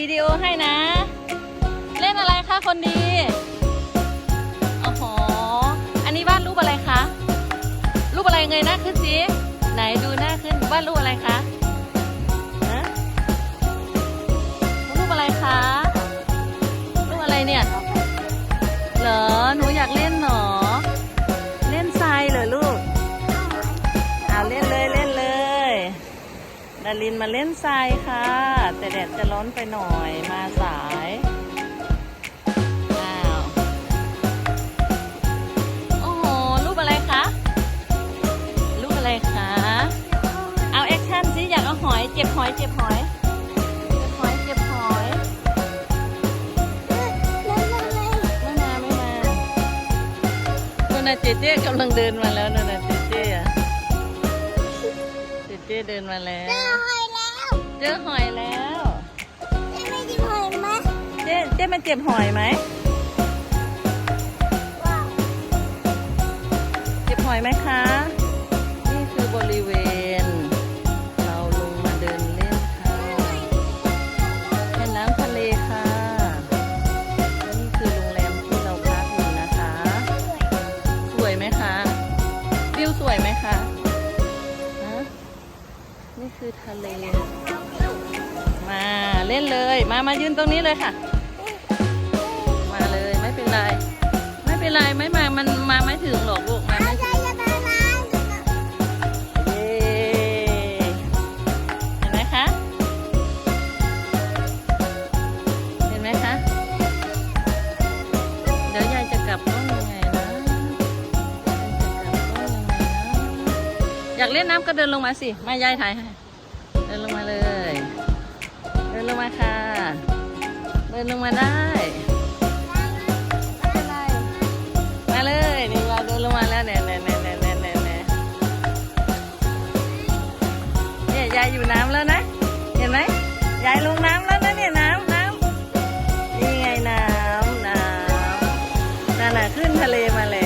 วิดีโอให้นะ เล่นอะไรคะคนดีโอ้โหอันนี้วาดรูปอะไรคะรูปอะไรเงยหน้าขึ้นสิไหนดูหน้าขึ้นวาดรูปอะไรคะ ดารินมาเล่นทรายค่ะ แต่แดดจะร้อนไปหน่อยมาสายอ้าวโอ้โหรูปอะไรคะรูปอะไรคะเอาแอคชั่นสิอยากเอาหอยเจ็บหอยเจ็บหอยเจ็บหอยเจ็บหอย ไม่มาไม่มานู่นน่ะเจเจกำลังเดินมาแล้วนู่นน่ะเจเจ เจเจเดินมาแล้ว เจอหอยแล้ว เจเจมาเจ็บหอยไหม เจ็บหอยไหมคะ นี่คือบริเวณ นี่คือทะเล มาเล่นเลย มามายืนตรงนี้เลยค่ะ อยากเล่นน้ำก็เดินลงมาสิ มายายถ่ายให้ เดินลงมาเลย เดินลงมาค่ะ เดินลงมาได้ มาเลยนี่เราเดินลงมาแล้วเนี่ยเนี่ยเนี่ยนี่ยนี่นี่นี่ยายอยู่น้ำแล้วนะ เห็นไหมยายลงน้ำแล้วนะเนี่ยน้ำน้ำนี่ไงน้ำน้ำน่าขึ้นทะเลมาแล้ว